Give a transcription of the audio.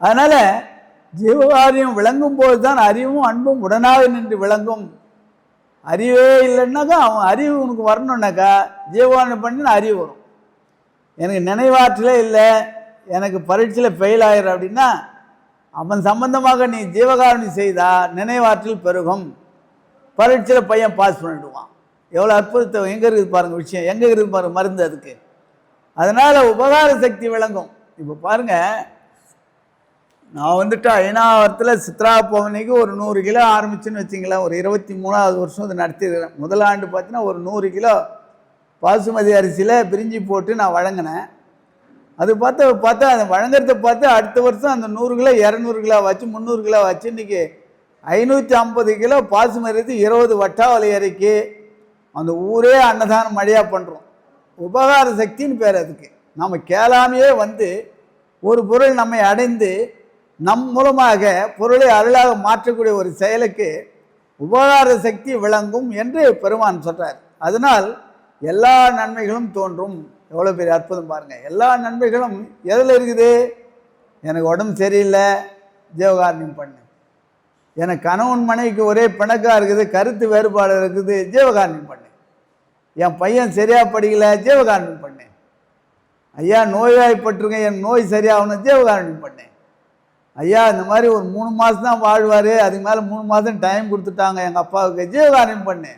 அதனால் ஜீவகாரியம் விளங்கும் போது தான் அறிவும் அன்பும் உடனாக நின்று விளங்கும். அறிவே இல்லைன்னாக்கா அவன் அறிவு உனக்கு வரணுன்னாக்கா ஜீவகாரியம் பண்ணி அறிவு வரும். எனக்கு நினைவாற்றலே இல்லை எனக்கு பரீட்சையில் ஃபெயில் ஆயிரும் அப்படின்னா அவன் சம்பந்தமாக நீ ஜீவகாரணி செய்தா நினைவாற்றல் பெருகும். பரீட்சையில் பையன் பாஸ் பண்ணிடுவான். எவ்வளோ அற்புதத்தை எங்கே இருக்குது பாருங்கள் விஷயம் எங்கே இருக்குது பாருங்கள் மருந்து அதுக்கு. அதனால் உபகார சக்தி விளங்கும். இப்போ பாருங்கள் நான் வந்துட்டு ஐநாவரத்தில் சித்ரா பவனிக்கு ஒரு நூறு கிலோ ஆரம்பிச்சுன்னு வச்சிங்களேன். ஒரு இருபத்தி மூணாவது வருஷம் இது நடத்திருக்கிறேன் முதல் ஆண்டு பார்த்தீங்கன்னா ஒரு நூறு கிலோ பாசுமதி அரிசியில் பிரிஞ்சு போட்டு நான் வழங்கினேன். அது பார்த்து பார்த்தா அதை வழங்குறத பார்த்து அடுத்த வருஷம் அந்த நூறு கிலோ இரநூறு கிலோ வச்சு முந்நூறு கிலோ வச்சு இன்றைக்கி ஐநூற்றி ஐம்பது கிலோ பாசுமதி இருபது வட்டாவலை இறக்கி அந்த ஊரே அன்னதானம் மழையாக பண்ணுறோம் உபகார சக்தின்னு பேர் அதுக்கு. நம்ம கேளாமையே வந்து ஒரு பொருள் நம்மை அடைந்து நம் மூலமாக பொருளை அருளாக மாற்றக்கூடிய ஒரு செயலுக்கு உபகார சக்தி விளங்கும் என்று பெருமான் சொல்கிறார் அதனால் எல்லா நன்மைகளும் தோன்றும். எவ்வளோ பெரிய அற்புதம் பாருங்கள் எல்லா நன்மைகளும் எதில் இருக்குது? எனக்கு உடம்பு சரியில்லை. ஜீவகாரணியம் பண்ணு. எனக்கு கணவன் மனைவிக்கு ஒரே பிணக்காக இருக்குது. கருத்து வேறுபாடு இருக்குது. ஜீவகாரணியம் பண்ணு. என் பையன் சரியாக படிக்கலை. ஜீவகாரணியம் பண்ணு. ஐயா நோய்வாய்ப்பட்டிருக்கேன் என் நோய் சரியாகணும். ஜீவகாரணியம் பண்ணேன் ஐயா இந்த மாதிரி ஒரு மூணு மாதம் தான் வாழ்வார். அதுக்கு மேலே மூணு மாதம் டைம் கொடுத்துட்டாங்க எங்கள் அப்பாவுக்கு. ஜீவகாரியம் பண்ணு.